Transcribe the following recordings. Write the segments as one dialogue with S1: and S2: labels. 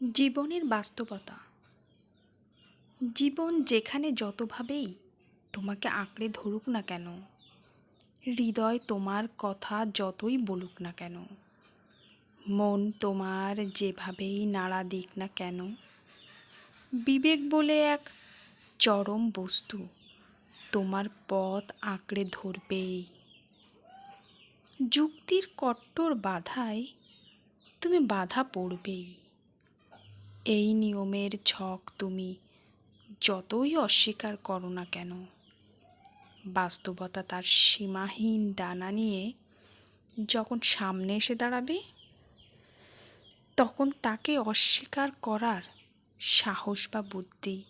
S1: জীবনের বাস্তবতা। জীবন যেখানে যতভাবেই তোমাকে আঁকড়ে ধরুক না কেন, হৃদয় তোমার কথা যতই বলুক না কেন, মন তোমার যেভাবেই নাড়া দিক না কেন, বিবেক বলে এক চরম বস্তু তোমার পথ আঁকড়ে ধরবেই। যুক্তির কট্টর বাধায় তুমি বাধা পড়বেই। এই নিয়মের ছক তুমি যতই অস্বীকার করো না কেন। বাস্তবতা তার সীমাহীন ডানা নিয়ে যখন সামনে এসে দাঁড়াবে, তখন তাকে অস্বীকার করার সাহস বা বুদ্ধি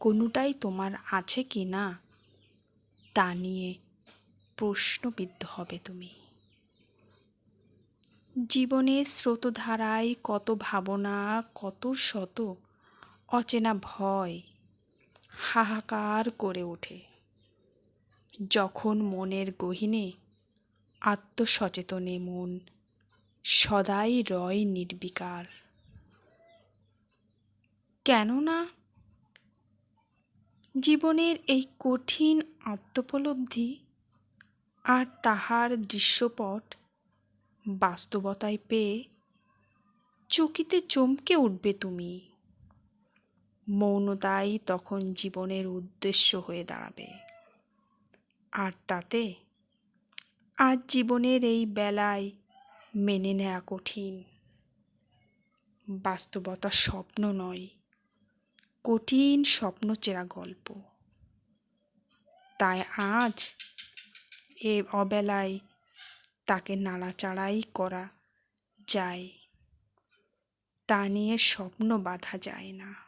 S1: কোনোটাই তোমার আছে কি না, তা নিয়ে প্রশ্নবিদ্ধ হবে তুমি। জীবনের স্রোতধারায় কত ভাবনা, কত শত অচেনা ভয় হাহাকার করে ওঠে। যখন মনের গহীনে আত্মসচেতনে মন সদাই রয় নির্বিকার। কেননা জীবনের এই কঠিন আত্মোপলব্ধি আর তাহার দৃশ্যপট বাস্তবতায় পেয়ে চকিতে চমকে উঠবে তুমি। মৌনতাই তখন জীবনের উদ্দেশ্য হয়ে দাঁড়াবে। আর তাতে আজ জীবনের এই বেলায় মেনে নেওয়া কঠিন। বাস্তবতা স্বপ্ন নয়, কঠিন স্বপ্ন চেরা গল্প। তাই আজ এ অবেলায় তাকে নাড়াচাড়াই করা যায়। তা নিয়ে স্বপ্ন বাঁধা যায় না।